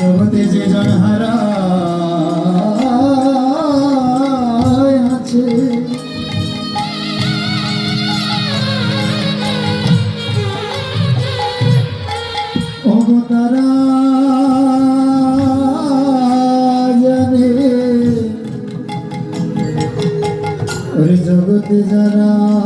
জগতে যে জন হারা আছে। জগতে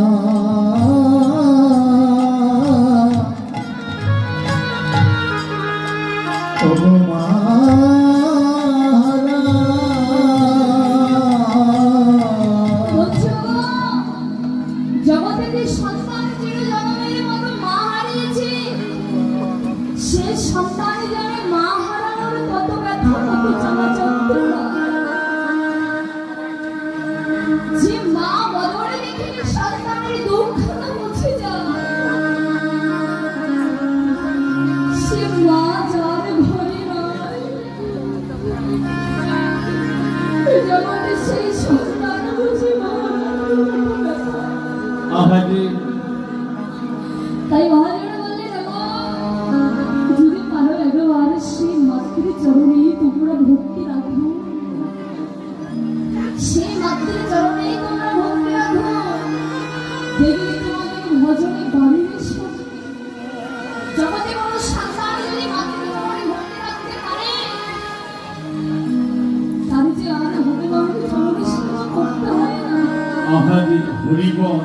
আহারে হরিবল।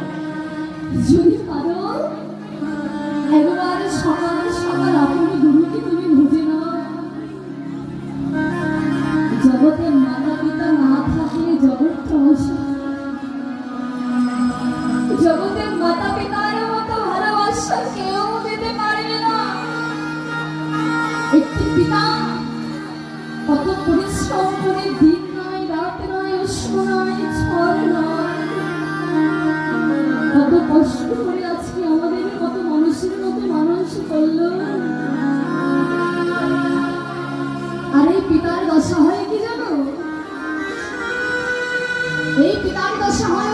যদি পারো, একবার সকাল আপনি গুরুকে তুমি বুঝে নাও। জগতে মাতা পিতা না থাকলে জগৎ মাতা পিতার মতো ভালোবাসা কেউ দিতে পারবে না। একটি পিতা কত পরিশ্রম করে দিন নয়, রাত নয় উষ্ণ নয় নয় আজকে আমাদের কত মানুষের মতো মানুষ করল। আর পিতার দশা হয় কি জানো? এই পিতার দশা হয়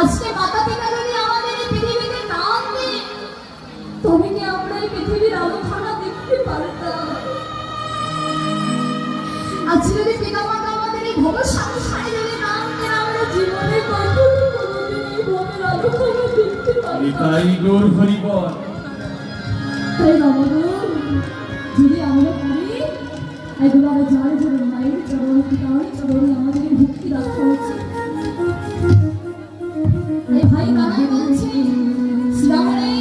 আজকে মাতা পিতা যদি আমাদের এই পৃথিবীতে না আনতে কি আমরা পৃথিবীর আলোখানা দেখতে পারতাম? আজকে যদি পিতামাতা আমাদের এই ভব নিতাই গৌর হরিবল। তাই বাবা যদি আমরা পারি একবার যার জন্য মায়ের চরণ পিতার চরণে আমাদের ভক্তি রাখা উচিত ভাই কানাই বলছি? শ্রাবণে,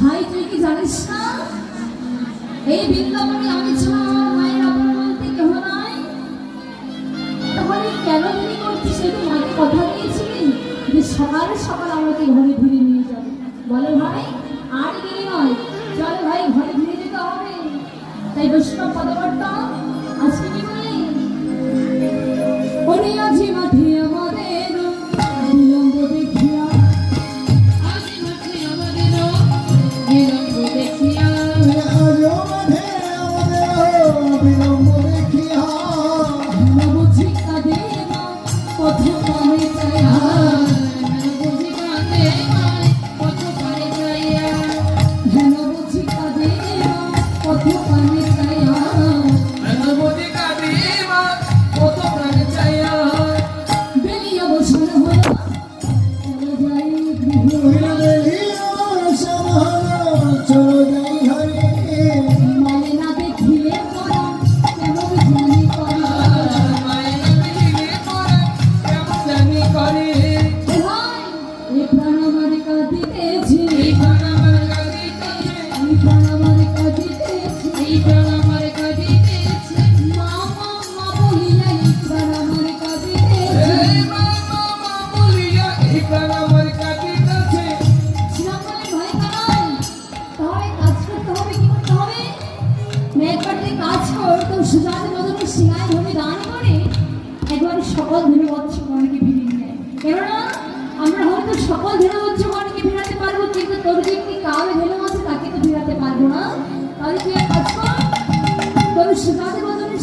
ভাই, তুই কি জানিস না? এই বৃন্দাবনে আমি ছাড়া আমার মায়ের আপন কেহ নাই। তাহলে কেন দেরি করছিস সে তো মাকে কথা দিয়েছিলি। যে সকাল সকাল আমাকে ঘরে Fatima সকল ধরে বৎস কর্ণকে ফিরিয়ে নেয় কেননা তো সকল ভেড়াবচ্চগণকে ফেরাতে পারব কিন্তু তোর যে একটি কাল ভেলো আছে তাকে তো ফেরাতে পারব না। তাহলে তুই এক কাজ কর তোর শিয়ায় ধরে